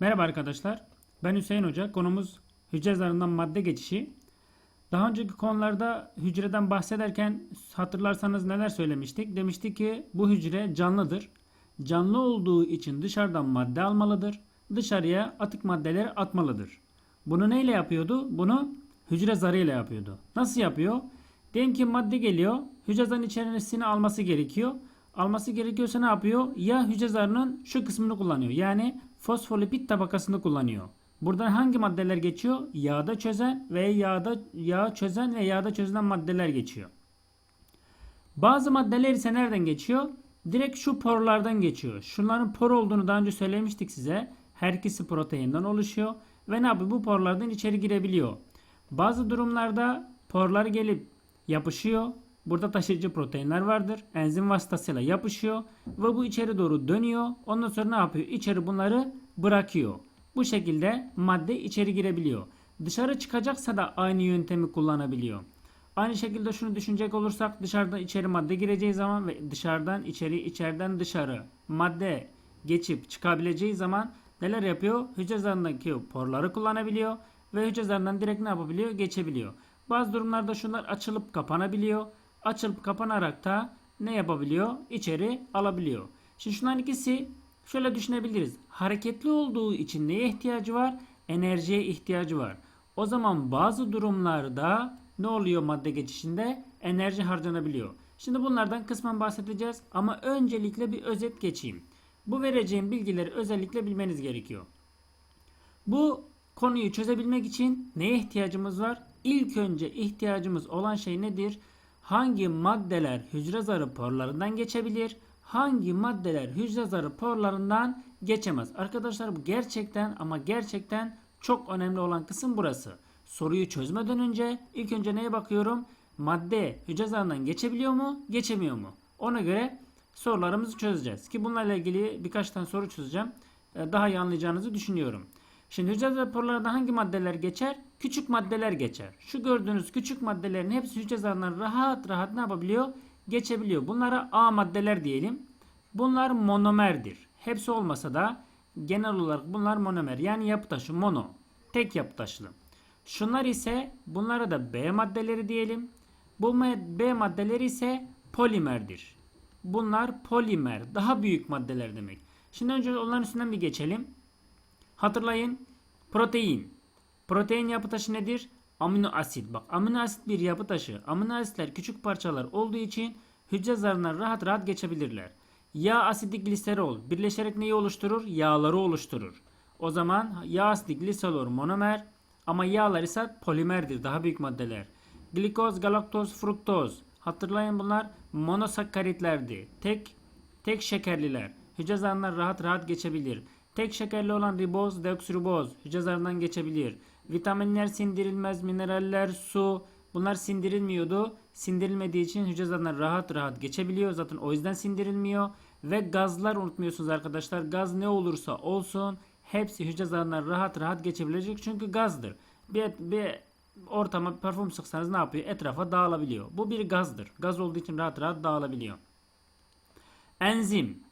Merhaba arkadaşlar. Ben Hüseyin Hoca. Konumuz hücre zarından madde geçişi. Daha önceki konularda hücreden bahsederken hatırlarsanız neler söylemiştik? Demiştik ki bu hücre canlıdır. Canlı olduğu için dışarıdan madde almalıdır. Dışarıya atık maddeleri atmalıdır. Bunu neyle yapıyordu? Bunu hücre zarıyla yapıyordu. Nasıl yapıyor? Diyelim ki madde geliyor. Hücre zarının içerisine alması gerekiyor. Alması gerekiyorsa ne yapıyor? Ya hücre zarının şu kısmını kullanıyor. Yani fosfolipid tabakasını kullanıyor. Buradan hangi maddeler geçiyor? Yağda çözen ve yağda yağ çözen ve yağda çözülen maddeler geçiyor. Bazı maddeler ise nereden geçiyor? Direkt şu porlardan geçiyor. Şunların por olduğunu daha önce söylemiştik size. Her ikisi proteinden oluşuyor ve ne yapıyor? Bu porlardan içeri girebiliyor. Bazı durumlarda porlar gelip yapışıyor. Burada taşıyıcı proteinler vardır. Enzim vasıtasıyla yapışıyor ve bu içeri doğru dönüyor. Ondan sonra ne yapıyor? İçeri bunları bırakıyor. Bu şekilde madde içeri girebiliyor. Dışarı çıkacaksa da aynı yöntemi kullanabiliyor. Aynı şekilde şunu düşünecek olursak dışarıdan içeri madde gireceği zaman ve dışarıdan içeri, içeriden dışarı madde geçip çıkabileceği zaman neler yapıyor? Hücre zarındaki porları kullanabiliyor ve hücre zarından direkt ne yapabiliyor? Geçebiliyor. Bazı durumlarda şunlar açılıp kapanabiliyor. Açılıp kapanarak da ne yapabiliyor? İçeri alabiliyor. Şimdi şunların ikisi şöyle düşünebiliriz. Hareketli olduğu için neye ihtiyacı var? Enerjiye ihtiyacı var. O zaman bazı durumlarda ne oluyor madde geçişinde? Enerji harcanabiliyor. Şimdi bunlardan kısmen bahsedeceğiz ama öncelikle bir özet geçeyim. Bu vereceğim bilgileri özellikle bilmeniz gerekiyor. Bu konuyu çözebilmek için neye ihtiyacımız var? İlk önce ihtiyacımız olan şey nedir? Hangi maddeler hücre zarı porlarından geçebilir? Hangi maddeler hücre zarı porlarından geçemez? Arkadaşlar bu gerçekten ama gerçekten çok önemli olan kısım burası. Soruyu çözmeden önce ilk önce neye bakıyorum? Madde hücre zarından geçebiliyor mu? Geçemiyor mu? Ona göre sorularımızı çözeceğiz. Ki bunlarla ilgili birkaç tane soru çözeceğim. Ee, Daha iyi anlayacağınızı düşünüyorum. Şimdi hücre raporlarında hangi maddeler geçer? Küçük maddeler geçer. Şu gördüğünüz küçük maddelerin hepsi hücre zarından rahat rahat ne yapabiliyor? Geçebiliyor. Bunlara A maddeler diyelim. Bunlar monomerdir. Hepsi olmasa da genel olarak bunlar monomer. Yani yapı taşı mono. Tek yapı taşlı. Şunlar ise bunlara da B maddeleri diyelim. Bu B maddeleri ise polimerdir. Bunlar polimer. Daha büyük maddeler demek. Şimdi önce onların üstünden bir geçelim. Hatırlayın. Protein. Protein yapı taşı nedir? Amino asit. Bak amino asit bir yapı taşı. Amino asitler küçük parçalar olduğu için hücre zarına rahat rahat geçebilirler. Yağ asidik gliserol birleşerek neyi oluşturur? Yağları oluşturur. O zaman yağ asidik gliserol monomer ama yağlar ise polimerdir. Daha büyük maddeler. Glikoz, galaktoz, fruktoz. Hatırlayın bunlar monosakkaritlerdi. Tek tek şekerliler. Hücre zarından rahat rahat geçebilir. Tek şekerli olan riboz, deoksiriboz hücre zarından geçebilir. Vitaminler sindirilmez, mineraller, su bunlar sindirilmiyordu. Sindirilmediği için hücre zarından rahat rahat geçebiliyor. Zaten o yüzden sindirilmiyor. Ve gazlar unutmuyorsunuz arkadaşlar. Gaz ne olursa olsun hepsi hücre zarından rahat rahat geçebilecek. Çünkü gazdır. Bir, bir ortama parfüm sıksanız ne yapıyor? Etrafa dağılabiliyor. Bu bir gazdır. Gaz olduğu için rahat rahat dağılabiliyor. Enzim.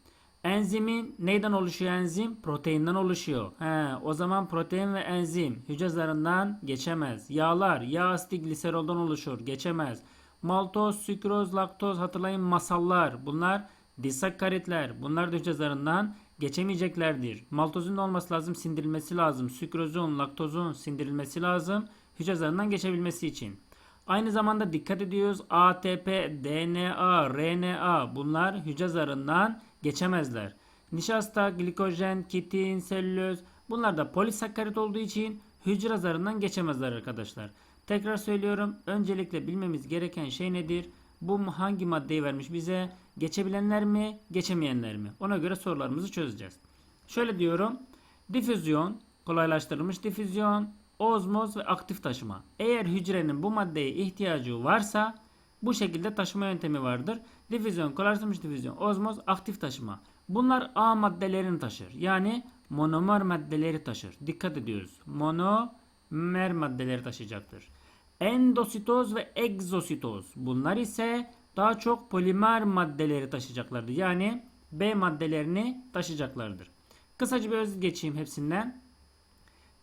Enzimin neyden oluşuyor enzim? Proteinden oluşuyor. He, o zaman protein ve enzim hücre zarından geçemez. Yağlar, yağ asidi gliseroldan oluşur. Geçemez. Maltoz, sükroz, laktoz hatırlayın masallar. Bunlar disakkaritler. Bunlar da hücre zarından geçemeyeceklerdir. Maltozun olması lazım, sindirilmesi lazım. Sükrozun, laktozun sindirilmesi lazım. Hücre zarından geçebilmesi için. Aynı zamanda dikkat ediyoruz. ATP, DNA, RNA bunlar hücre zarından geçemezler. Nişasta, glikojen, kitin, selüloz bunlar da polisakkarit olduğu için hücre zarından geçemezler arkadaşlar. Tekrar söylüyorum. Öncelikle bilmemiz gereken şey nedir? Bu hangi maddeyi vermiş bize? Geçebilenler mi, geçemeyenler mi? Ona göre sorularımızı çözeceğiz. Şöyle diyorum. Difüzyon, kolaylaştırılmış difüzyon, ozmoz ve aktif taşıma. Eğer hücrenin bu maddeye ihtiyacı varsa bu şekilde taşıma yöntemi vardır. Difüzyon, kolaylaştırılmış difüzyon, ozmoz, aktif taşıma. Bunlar A maddelerini taşır. Yani monomer maddeleri taşır. Dikkat ediyoruz. Monomer maddeleri taşıyacaktır. Endositoz ve egzositoz. Bunlar ise daha çok polimer maddeleri taşıyacaklardır. Yani B maddelerini taşıyacaklardır. Kısaca bir öz geçeyim hepsinden.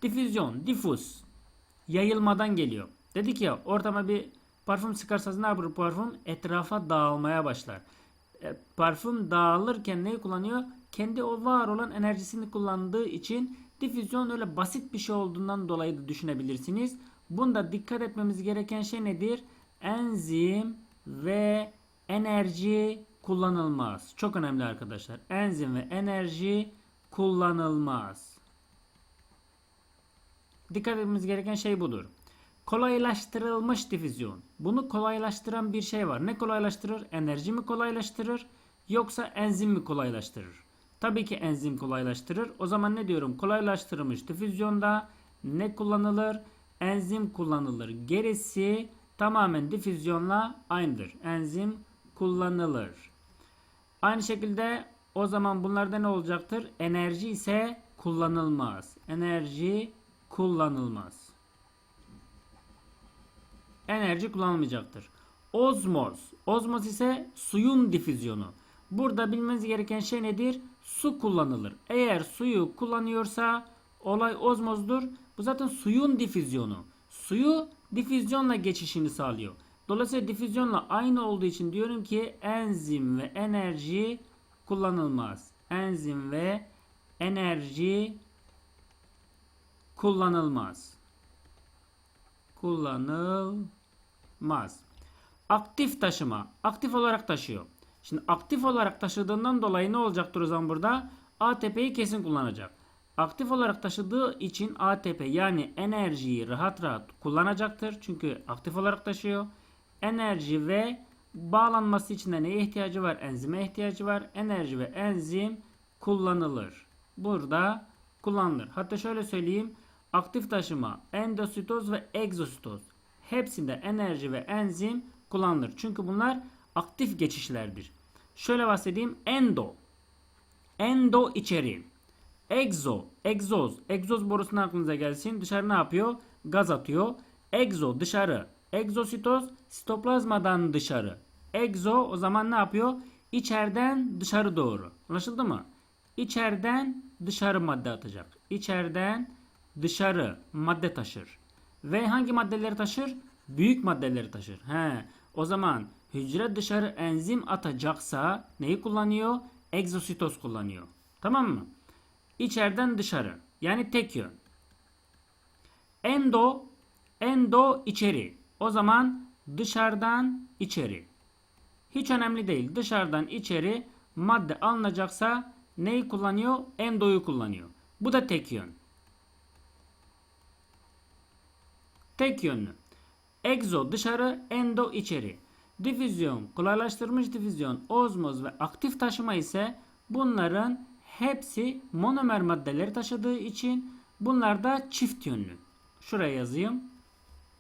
Difüzyon, difus. Yayılmadan geliyor. Dedik ya ortama bir parfüm sıkarsanız ne yapar parfüm? Etrafa dağılmaya başlar. E, parfüm dağılırken neyi kullanıyor? Kendi o var olan enerjisini kullandığı için difüzyon öyle basit bir şey olduğundan dolayı da düşünebilirsiniz. Bunda dikkat etmemiz gereken şey nedir? Enzim ve enerji kullanılmaz. Çok önemli arkadaşlar. Enzim ve enerji kullanılmaz. Dikkat etmemiz gereken şey budur. Kolaylaştırılmış difüzyon. Bunu kolaylaştıran bir şey var. Ne kolaylaştırır? Enerji mi kolaylaştırır? Yoksa enzim mi kolaylaştırır? Tabii ki enzim kolaylaştırır. O zaman ne diyorum? Kolaylaştırılmış difüzyonda ne kullanılır? Enzim kullanılır. Gerisi tamamen difüzyonla aynıdır. Enzim kullanılır. Aynı şekilde o zaman bunlarda ne olacaktır? Enerji ise kullanılmaz. Enerji kullanılmaz. Enerji kullanılmayacaktır. Ozmoz. Ozmoz ise suyun difüzyonu. Burada bilmeniz gereken şey nedir? Su kullanılır. Eğer suyu kullanıyorsa olay ozmozdur. Bu zaten suyun difüzyonu. Suyu difüzyonla geçişini sağlıyor. Dolayısıyla difüzyonla aynı olduğu için diyorum ki enzim ve enerji kullanılmaz. Enzim ve enerji kullanılmaz. Kullanılmaz. Aktif taşıma. Aktif olarak taşıyor. Şimdi aktif olarak taşıdığından dolayı ne olacaktır o zaman burada? ATP'yi kesin kullanacak. Aktif olarak taşıdığı için ATP yani enerjiyi rahat rahat kullanacaktır. Çünkü aktif olarak taşıyor. Enerji ve bağlanması için de neye ihtiyacı var? Enzime ihtiyacı var. Enerji ve enzim kullanılır. Burada kullanılır. Hatta şöyle söyleyeyim. Aktif taşıma, endositoz ve egzositoz. Hepsinde enerji ve enzim kullanılır. Çünkü bunlar aktif geçişlerdir. Şöyle bahsedeyim. Endo. Endo içeri. Exo, egzoz. Egzoz borusuna aklınıza gelsin. Dışarı ne yapıyor? Gaz atıyor. Exo dışarı. Egzositoz sitoplazmadan dışarı. Exo o zaman ne yapıyor? İçeriden dışarı doğru. Anlaşıldı mı? İçeriden dışarı madde atacak. İçeriden dışarı madde taşır. Ve hangi maddeleri taşır? Büyük maddeleri taşır. He. O zaman hücre dışarı enzim atacaksa neyi kullanıyor? Egzositoz kullanıyor. Tamam mı? İçeriden dışarı. Yani tek yön. Endo endo içeri. O zaman dışarıdan içeri. Hiç önemli değil. Dışarıdan içeri madde alınacaksa neyi kullanıyor? Endoyu kullanıyor. Bu da tek yön. Tek yönlü. Egzo dışarı, endo içeri. Difüzyon, kolaylaştırılmış difüzyon, ozmoz ve aktif taşıma ise bunların hepsi monomer maddeleri taşıdığı için bunlar da çift yönlü. Şuraya yazayım.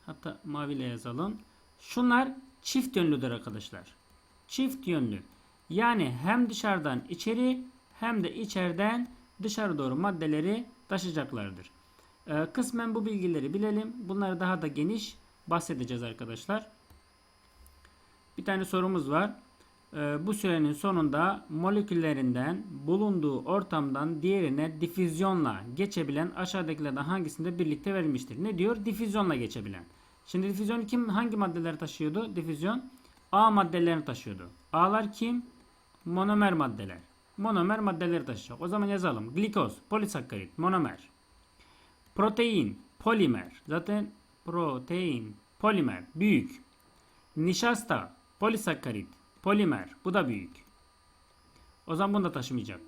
Hatta maviyle yazalım. Şunlar çift yönlüdür arkadaşlar. Çift yönlü. Yani hem dışarıdan içeri hem de içeriden dışarı doğru maddeleri taşıyacaklardır. Ee, kısmen bu bilgileri bilelim. Bunları daha da geniş bahsedeceğiz arkadaşlar. Bir tane sorumuz var. Ee, bu sürenin sonunda moleküllerinden bulunduğu ortamdan diğerine difüzyonla geçebilen aşağıdakilerden hangisinde birlikte verilmiştir? Ne diyor? Difüzyonla geçebilen. Şimdi difüzyon kim hangi maddeleri taşıyordu? Difüzyon A maddelerini taşıyordu. A'lar kim? Monomer maddeler. Monomer maddeleri taşıyacak. O zaman yazalım. Glikoz, polisakkarit, monomer. Protein, polimer. Zaten protein, polimer, büyük. Nişasta, polisakkarit, polimer. Bu da büyük. O zaman bunu da taşımayacak.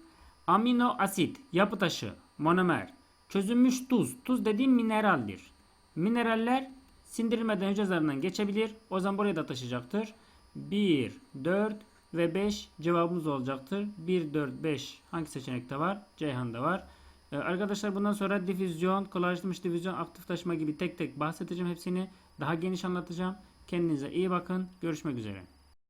Amino asit, yapı taşı, monomer. Çözünmüş tuz. Tuz dediğim mineraldir. Mineraller sindirilmeden hücre zarından geçebilir. O zaman buraya da taşıyacaktır. 1, 4 ve 5 cevabımız olacaktır. 1, 4, 5 hangi seçenekte var? Ceyhan'da var. Ee, arkadaşlar bundan sonra difüzyon, kolaylaştırılmış difüzyon, aktif taşıma gibi tek tek bahsedeceğim hepsini. Daha geniş anlatacağım. Kendinize iyi bakın. Görüşmek üzere.